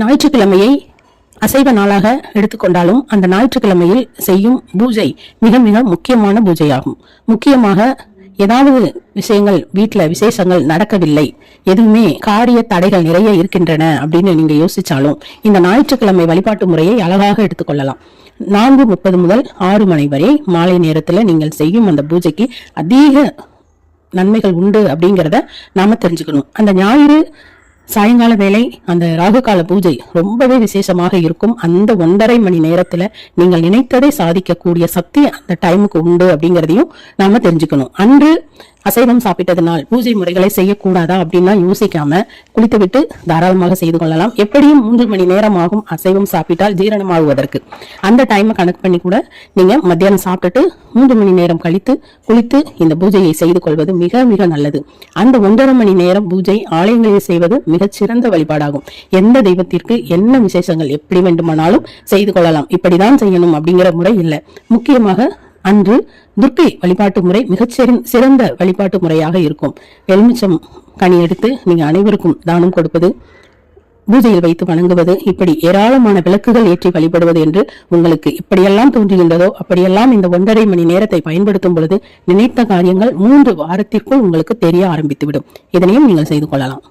ஞாயிற்றுக்கிழமையை அசைவ நாளாக எடுத்துக்கொண்டாலும் அந்த ஞாயிற்றுக்கிழமையில் செய்யும் பூஜை மிக மிக முக்கியமான பூஜையாகும். முக்கியமாக ஏதாவது விஷயங்கள் வீட்டில் விசேஷங்கள் நடக்கவில்லை எதுவுமே காரிய தடைகள் நிறைய இருக்கின்றன அப்படின்னு நீங்கள் யோசித்தாலும் இந்த ஞாயிற்றுக்கிழமை வழிபாட்டு முறையை அழகாக எடுத்துக்கொள்ளலாம். நான்கு முப்பது முதல் ஆறு மணி வரை மாலை நேரத்தில் நீங்கள் செய்யும் அந்த பூஜைக்கு அதிக நன்மைகள் உண்டு அப்படிங்கிறத நாம தெரிஞ்சுக்கணும். அந்த ஞாயிறு சாயங்கால வேலை அந்த ராகுகால பூஜை ரொம்பவே விசேஷமாக இருக்கும். அந்த ஒன்றரை மணி நேரத்துல நீங்கள் நினைத்ததை சாதிக்கக்கூடிய சக்தி அந்த டைமுக்கு உண்டு அப்படிங்கிறதையும் நாம தெரிஞ்சுக்கணும். அன்று அசைவம் சாப்பிட்டதனால் பூஜை முறைகளை செய்யக்கூடாதா அப்படின்னா யோசிக்காம குளித்துவிட்டு தாராளமாக செய்து கொள்ளலாம். எப்படியும் மூன்று மணி நேரம் ஆகும் அசைவம் சாப்பிட்டால் ஜீரணமாகுவதற்கு. அந்த டைமை கணக்கு பண்ணி கூட நீங்க மத்தியானம் சாப்பிட்டுட்டு மூன்று மணி நேரம் கழித்து குளித்து இந்த பூஜையை செய்து கொள்வது மிக மிக நல்லது. அந்த ஒன்றரை மணி நேரம் பூஜை ஆலயங்களில் செய்வது மிக சிறந்த வழிபாடாகும். எந்த தெய்வத்திற்கு என்ன விசேஷங்கள் எப்படி வேண்டுமானாலும் செய்து கொள்ளலாம். இப்படிதான் செய்யணும் அப்படிங்கிற முறை இல்லை. முக்கியமாக அன்று துர்க்கை வழிபாட்டு முறை மிகச்சிறி சிறந்த- சிறந்த வழிபாட்டு முறையாக இருக்கும். எலுமிச்சம் கனி எடுத்து நீங்க அனைவருக்கும் தானம் கொடுப்பது பூஜையில் வைத்து வணங்குவது இப்படி ஏராளமான விளக்குகள் ஏற்றி வழிபடுவது என்று உங்களுக்கு இப்படியெல்லாம் தோன்றுகின்றதோ அப்படியெல்லாம் இந்த ஒன்றரை மணி நேரத்தை பயன்படுத்தும் பொழுது நினைத்த காரியங்கள் மூன்று வாரத்திற்குள் உங்களுக்கு தெரிய ஆரம்பித்துவிடும். இதனையும் நீங்கள் செய்து கொள்ளலாம்.